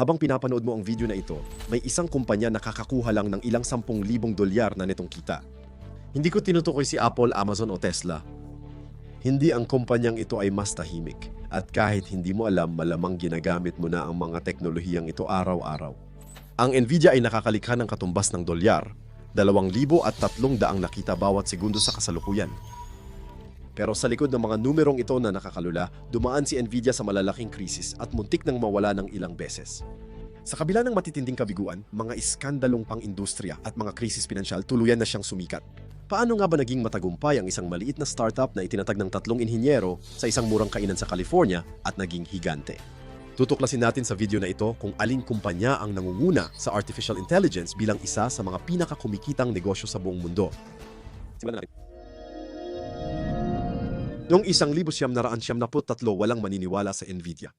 Habang pinapanood mo ang video na ito, may isang kumpanya na kakakuha lang ng ilang sampung libong dolyar na nitong kita. Hindi ko tinutukoy si Apple, Amazon o Tesla. Hindi ang kumpanyang ito ay mas tahimik. At kahit hindi mo alam, malamang ginagamit mo na ang mga teknolohiyang ito araw-araw. Ang Nvidia ay nakakalikha ng katumbas ng dolyar, 2,000 at 300 nakita bawat segundo sa kasalukuyan. Pero sa likod ng mga numerong ito na nakakalula, dumaan si Nvidia sa malalaking krisis at muntik nang mawala ng ilang beses. Sa kabila ng matitinding kabiguan, mga iskandalong pang-industriya at mga krisis pinansyal tuluyan na siyang sumikat. Paano nga ba naging matagumpay ang isang maliit na startup na itinatag ng tatlong inhinyero sa isang murang kainan sa California at naging higante? Tutuklasin natin sa video na ito kung aling kumpanya ang nangunguna sa artificial intelligence bilang isa sa mga pinakakumikitang negosyo sa buong mundo. Simulan natin. Noong isang libo siyam na raan siyam na tatlo, walang maniniwala sa Nvidia.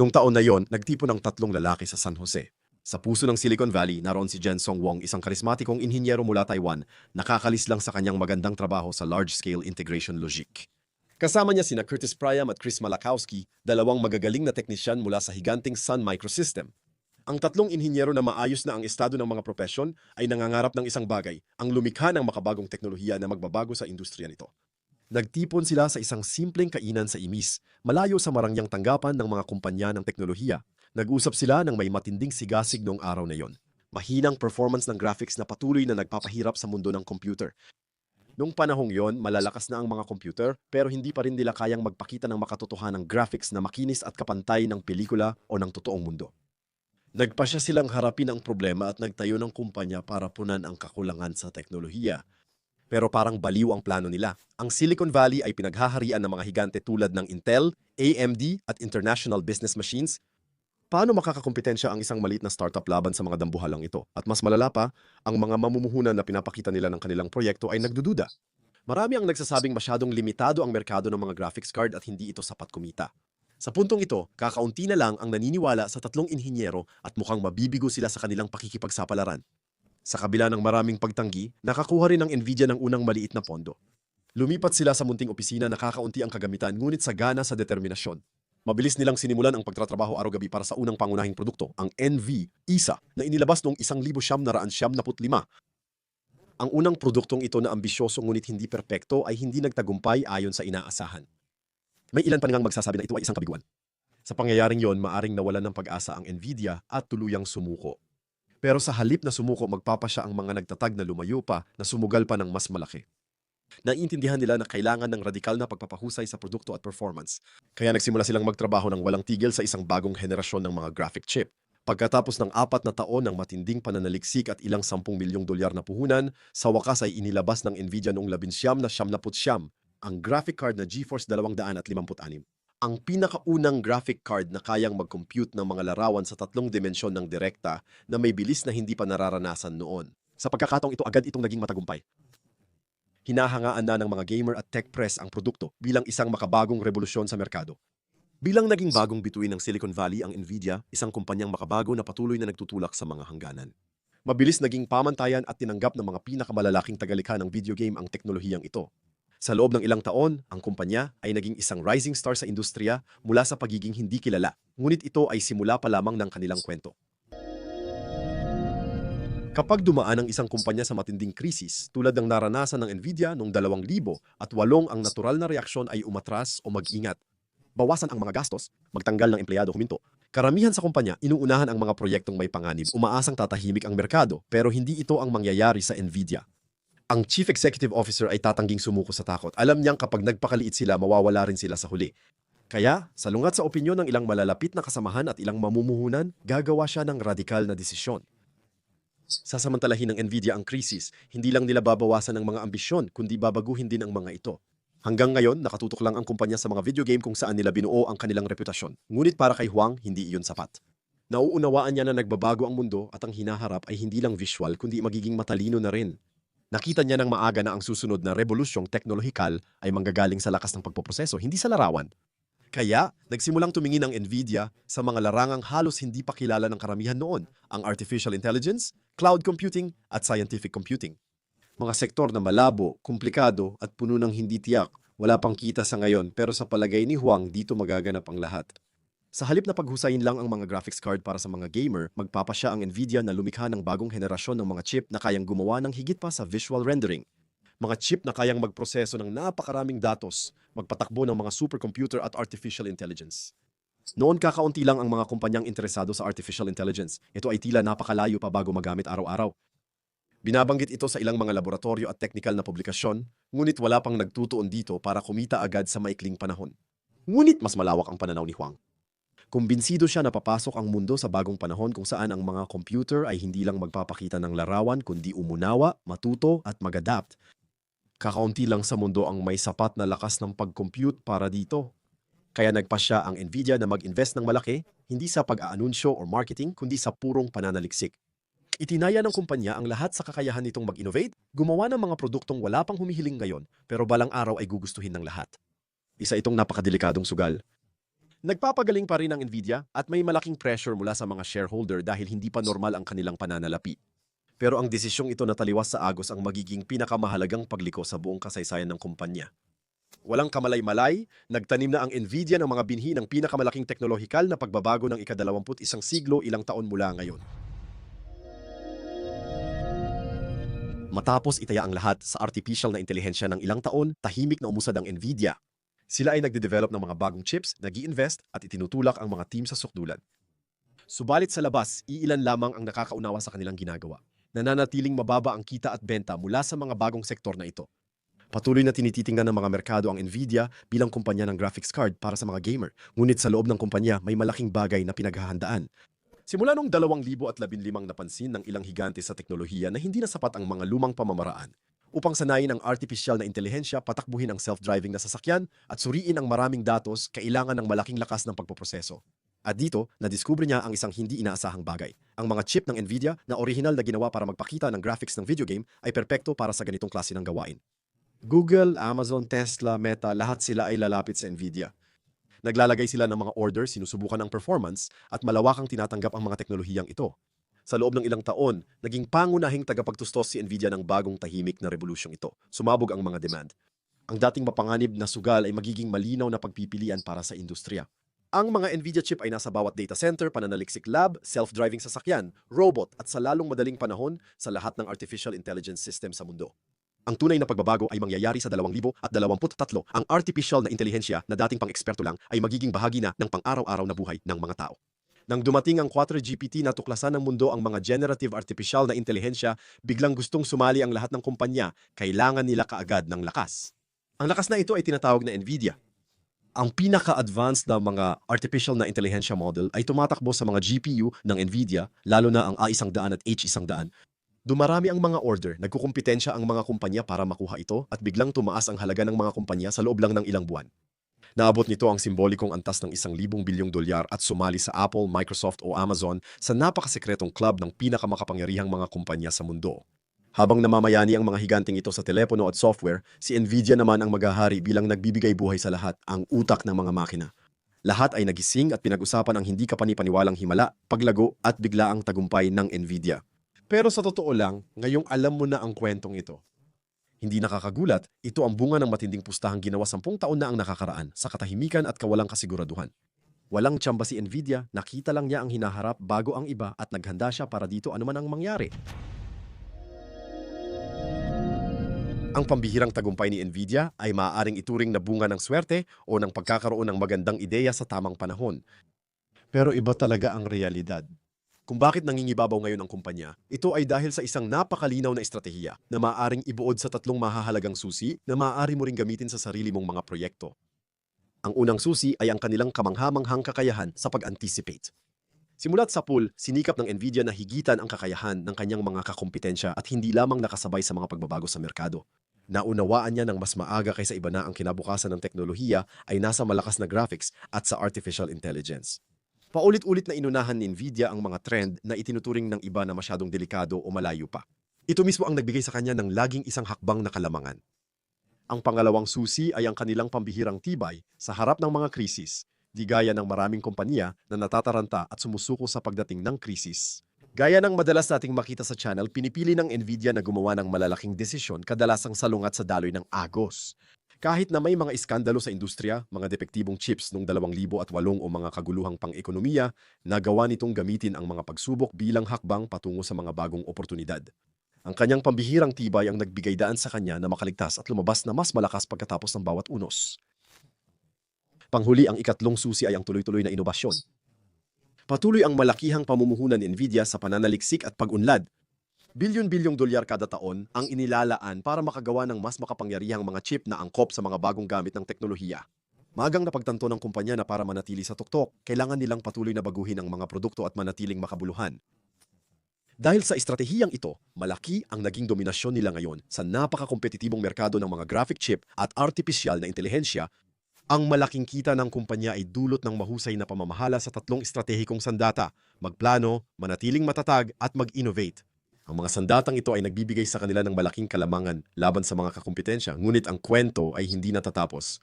Noong taon na yon, nagtipo ng tatlong lalaki sa San Jose. Sa puso ng Silicon Valley, naroon si Jensong Wong, isang karismatikong inhinyero mula Taiwan, nakakalis lang sa kanyang magandang trabaho sa large-scale integration logic. Kasama niya sina Curtis Priam at Chris Malakowski, dalawang magagaling na teknisyan mula sa higanting Sun Microsystem. Ang tatlong inhinyero na maayos na ang estado ng mga propesyon ay nangangarap ng isang bagay, ang lumikha ng makabagong teknolohiya na magbabago sa industriya nito. Nagtipon sila sa isang simpleng kainan sa Imis, malayo sa marangyang tanggapan ng mga kumpanya ng teknolohiya. Nag-usap sila ng may matinding sigasig noong araw na yon. Mahinang performance ng graphics na patuloy na nagpapahirap sa mundo ng computer. Noong panahong yon, malalakas na ang mga computer pero hindi pa rin nila kayang magpakita ng makatotohanang graphics na makinis at kapantay ng pelikula o ng totoong mundo. Nagpasya silang harapin ang problema at nagtayo ng kumpanya para punan ang kakulangan sa teknolohiya. Pero parang baliw ang plano nila. Ang Silicon Valley ay pinaghaharian ng mga higante tulad ng Intel, AMD at International Business Machines. Paano makakakompetensya ang isang maliit na startup laban sa mga dambuhalang ito? At mas malala pa, ang mga mamumuhunan na pinapakita nila ng kanilang proyekto ay nagdududa. Marami ang nagsasabing masyadong limitado ang merkado ng mga graphics card at hindi ito sapat kumita. Sa puntong ito, kakaunti na lang ang naniniwala sa tatlong inhinyero at mukhang mabibigo sila sa kanilang pakikipagsapalaran. Sa kabila ng maraming pagtanggi, nakakuha rin ng Nvidia ng unang maliit na pondo. Lumipat sila sa munting opisina na kakaunti ang kagamitan ngunit sagana sa determinasyon. Mabilis nilang sinimulan ang pagtatrabaho araw-gabi para sa unang pangunahing produkto, ang NV ISA, na inilabas noong 1975. Ang unang produktong ito na ambisyoso ngunit hindi perpekto ay hindi nagtagumpay ayon sa inaasahan. May ilan pa ngang magsasabi na ito ay isang kabiguan. Sa pangyayaring yon, maaring nawalan ng pag-asa ang Nvidia at tuluyang sumuko. Pero sa halip na sumuko, magpapasya ang mga nagtatag na lumayo pa na sumugal pa ng mas malaki. Naiintindihan nila na kailangan ng radikal na pagpapahusay sa produkto at performance. Kaya nagsimula silang magtrabaho ng walang tigil sa isang bagong henerasyon ng mga graphic chip. Pagkatapos ng apat na taon ng matinding pananaliksik at ilang sampung milyong dolyar na puhunan, sa wakas ay inilabas ng Nvidia noong labinsyam na siyam na putsyam, ang graphic card na GeForce 256. Ang pinakaunang graphic card na kayang mag-compute ng mga larawan sa tatlong dimensyon ng direkta na may bilis na hindi pa nararanasan noon. Sa pagkakataong ito, agad itong naging matagumpay. Hinahangaan na ng mga gamer at tech press ang produkto bilang isang makabagong revolusyon sa merkado. Bilang naging bagong bituin ng Silicon Valley ang Nvidia, isang kumpanyang makabago na patuloy na nagtutulak sa mga hangganan. Mabilis naging pamantayan at tinanggap ng mga pinakamalalaking tagalikha ng video game ang teknolohiyang ito. Sa loob ng ilang taon, ang kumpanya ay naging isang rising star sa industriya mula sa pagiging hindi kilala. Ngunit ito ay simula pa lamang ng kanilang kwento. Kapag dumaan ang isang kumpanya sa matinding krisis, tulad ng naranasan ng Nvidia noong 2000 at walong ang natural na reaksyon ay umatras o mag-ingat. Bawasan ang mga gastos, magtanggal ng empleyado huminto. Karamihan sa kumpanya, inuunahan ang mga proyektong may panganib, umaasang tatahimik ang merkado, pero hindi ito ang mangyayari sa Nvidia. Ang Chief Executive Officer ay tatangging sumuko sa takot. Alam niyang kapag nagpakaliit sila, mawawala rin sila sa huli. Kaya, salungat sa opinyon ng ilang malalapit na kasamahan at ilang mamumuhunan, gagawa siya ng radikal na desisyon. Sasamantalahin ng Nvidia ang krisis, hindi lang nila babawasan ang mga ambisyon, kundi babaguhin din ang mga ito. Hanggang ngayon, nakatutok lang ang kumpanya sa mga video game kung saan nila binuo ang kanilang reputasyon. Ngunit para kay Huang, hindi iyon sapat. Nauunawaan niya na nagbabago ang mundo at ang hinaharap ay hindi lang visual kundi magiging matalino na rin. Nakita niya ng maaga na ang susunod na revolusyong teknolohikal ay manggagaling sa lakas ng pagpoproseso, hindi sa larawan. Kaya, nagsimulang tumingin ang Nvidia sa mga larangang halos hindi pa kilala ng karamihan noon, ang artificial intelligence, cloud computing, at scientific computing. Mga sektor na malabo, komplikado, at puno ng hindi tiyak, wala pang kita sa ngayon pero sa palagay ni Huang dito magaganap ang lahat. Sa halip na paghusayin lang ang mga graphics card para sa mga gamer, magpapasya ang Nvidia na lumikha ng bagong henerasyon ng mga chip na kayang gumawa ng higit pa sa visual rendering. Mga chip na kayang magproseso ng napakaraming datos, magpatakbo ng mga supercomputer at artificial intelligence. Noon kakaunti lang ang mga kumpanyang interesado sa artificial intelligence. Ito ay tila napakalayo pa bago magamit araw-araw. Binabanggit ito sa ilang mga laboratorio at teknikal na publikasyon, ngunit wala pang nagtutuon dito para kumita agad sa maikling panahon. Ngunit mas malawak ang pananaw ni Huang. Kumbinsido siya na papasok ang mundo sa bagong panahon kung saan ang mga computer ay hindi lang magpapakita ng larawan kundi umunawa, matuto at mag-adapt. Kakaunti lang sa mundo ang may sapat na lakas ng pag-compute para dito. Kaya nagpasya ang Nvidia na mag-invest ng malaki, hindi sa pag-aanunsyo or marketing, kundi sa purong pananaliksik. Itinaya ng kumpanya ang lahat sa kakayahan nitong mag-innovate, gumawa ng mga produktong wala pang humihiling ngayon, pero balang araw ay gugustuhin ng lahat. Isa itong napakadelikadong sugal. Nagpapagaling pa rin ang Nvidia at may malaking pressure mula sa mga shareholder dahil hindi pa normal ang kanilang pananalapi. Pero ang desisyong ito na taliwas sa agos ang magiging pinakamahalagang pagliko sa buong kasaysayan ng kumpanya. Walang kamalay-malay, nagtanim na ang Nvidia ng mga binhi ng pinakamalaking teknolohikal na pagbabago ng ikadalawamput isang siglo ilang taon mula ngayon. Matapos itaya ang lahat sa artificial na intelihensya ng ilang taon, tahimik na umusad ang Nvidia. Sila ay nagde-develop ng mga bagong chips, nag invest at itinutulak ang mga team sa sukdulan. Subalit sa labas, iilan lamang ang nakakaunawa sa kanilang ginagawa. Nananatiling mababa ang kita at benta mula sa mga bagong sektor na ito. Patuloy na tinititingnan ng mga merkado ang Nvidia bilang kumpanya ng graphics card para sa mga gamer. Ngunit sa loob ng kumpanya may malaking bagay na pinaghahandaan. Simula noong 2015 napansin ng ilang higante sa teknolohiya na hindi na sapat ang mga lumang pamamaraan upang sanayin ang artificial na intelihensya, patakbuhin ang self-driving na sasakyan at suriin ang maraming datos, kailangan ng malaking lakas ng pagpoproseso. At dito, nadiskubre niya ang isang hindi inaasahang bagay. Ang mga chip ng Nvidia na orihinal na ginawa para magpakita ng graphics ng video game ay perpekto para sa ganitong klase ng gawain. Google, Amazon, Tesla, Meta, lahat sila ay lalapit sa Nvidia. Naglalagay sila ng mga order, sinusubukan ang performance, at malawakang tinatanggap ang mga teknolohiyang ito. Sa loob ng ilang taon, naging pangunahing tagapagtustos si Nvidia ng bagong tahimik na revolusyong ito. Sumabog ang mga demand. Ang dating mapanganib na sugal ay magiging malinaw na pagpipilian para sa industriya. Ang mga Nvidia chip ay nasa bawat data center, pananaliksik lab, self-driving sasakyan, robot at sa lalong madaling panahon sa lahat ng artificial intelligence system sa mundo. Ang tunay na pagbabago ay mangyayari sa 2023. Ang artificial na intelihensya na dating pang-eksperto lang ay magiging bahagi na ng pang-araw-araw na buhay ng mga tao. Nang dumating ang 4GPT na tuklasan ng mundo ang mga generative artificial na intelihensya, biglang gustong sumali ang lahat ng kumpanya, kailangan nila kaagad ng lakas. Ang lakas na ito ay tinatawag na NVIDIA. Ang pinaka-advanced na mga artificial na intelihensya model ay tumatakbo sa mga GPU ng NVIDIA, lalo na ang A100 at H100, Dumarami ang mga order, nagkukumpetensya ang mga kumpanya para makuha ito at biglang tumaas ang halaga ng mga kumpanya sa loob lang ng ilang buwan. Naabot nito ang simbolikong antas ng isang libong bilyong dolyar at sumali sa Apple, Microsoft o Amazon sa napakasekretong club ng pinakamakapangyarihang mga kumpanya sa mundo. Habang namamayani ang mga higanting ito sa telepono at software, si Nvidia naman ang maghahari bilang nagbibigay buhay sa lahat, ang utak ng mga makina. Lahat ay nagising at pinag-usapan ang hindi kapanipaniwalang himala, paglago at biglaang tagumpay ng Nvidia. Pero sa totoo lang, ngayong alam mo na ang kwentong ito. Hindi nakakagulat, ito ang bunga ng matinding pustahang ginawa sampung taon na ang nakakaraan sa katahimikan at kawalang kasiguraduhan. Walang tsamba si Nvidia, nakita lang niya ang hinaharap bago ang iba at naghanda siya para dito anuman ang mangyari. Ang pambihirang tagumpay ni Nvidia ay maaaring ituring na bunga ng swerte o ng pagkakaroon ng magandang ideya sa tamang panahon. Pero iba talaga ang realidad. Kung bakit nangingibabaw ngayon ang kumpanya, ito ay dahil sa isang napakalinaw na estratehiya na maaaring ibuod sa tatlong mahahalagang susi na maaari mo ring gamitin sa sarili mong mga proyekto. Ang unang susi ay ang kanilang kamanghamanghang kakayahan sa pag-anticipate. Simulat sa pool, sinikap ng Nvidia na higitan ang kakayahan ng kanyang mga kakumpetensya at hindi lamang nakasabay sa mga pagbabago sa merkado. Naunawaan niya ng mas maaga kaysa iba na ang kinabukasan ng teknolohiya ay nasa malakas na graphics at sa artificial intelligence. Paulit-ulit na inunahan ni Nvidia ang mga trend na itinuturing ng iba na masyadong delikado o malayo pa. Ito mismo ang nagbigay sa kanya ng laging isang hakbang na kalamangan. Ang pangalawang susi ay ang kanilang pambihirang tibay sa harap ng mga krisis, di gaya ng maraming kompanya na natataranta at sumusuko sa pagdating ng krisis. Gaya ng madalas nating makita sa channel, pinipili ng Nvidia na gumawa ng malalaking desisyon kadalasang salungat sa daloy ng agos. Kahit na may mga iskandalo sa industriya, mga depektibong chips noong 2008 o mga kaguluhang pang-ekonomiya, nagawa nitong gamitin ang mga pagsubok bilang hakbang patungo sa mga bagong oportunidad. Ang kanyang pambihirang tibay ang nagbigay daan sa kanya na makaligtas at lumabas na mas malakas pagkatapos ng bawat unos. Panghuli ang ikatlong susi ay ang tuloy-tuloy na inobasyon. Patuloy ang malakihang pamumuhunan ni Nvidia sa pananaliksik at pag-unlad. Bilyon-bilyong dolyar kada taon ang inilalaan para makagawa ng mas makapangyarihang mga chip na angkop sa mga bagong gamit ng teknolohiya. Magang napagtanto ng kumpanya na para manatili sa tuktok, kailangan nilang patuloy na baguhin ang mga produkto at manatiling makabuluhan. Dahil sa estratehiyang ito, malaki ang naging dominasyon nila ngayon sa napakakompetitibong merkado ng mga graphic chip at artificial na intelihensya ang malaking kita ng kumpanya ay dulot ng mahusay na pamamahala sa tatlong estratehikong sandata, magplano, manatiling matatag at mag-innovate. Ang mga sandatang ito ay nagbibigay sa kanila ng malaking kalamangan laban sa mga kakumpetensya, ngunit ang kwento ay hindi natatapos.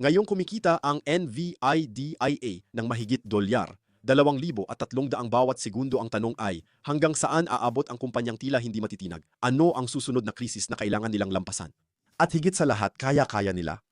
Ngayong kumikita ang NVIDIA ng mahigit dolyar, 2,000 at 300 bawat segundo ang tanong ay, hanggang saan aabot ang kumpanyang tila hindi matitinag? Ano ang susunod na krisis na kailangan nilang lampasan? At higit sa lahat, kaya-kaya nila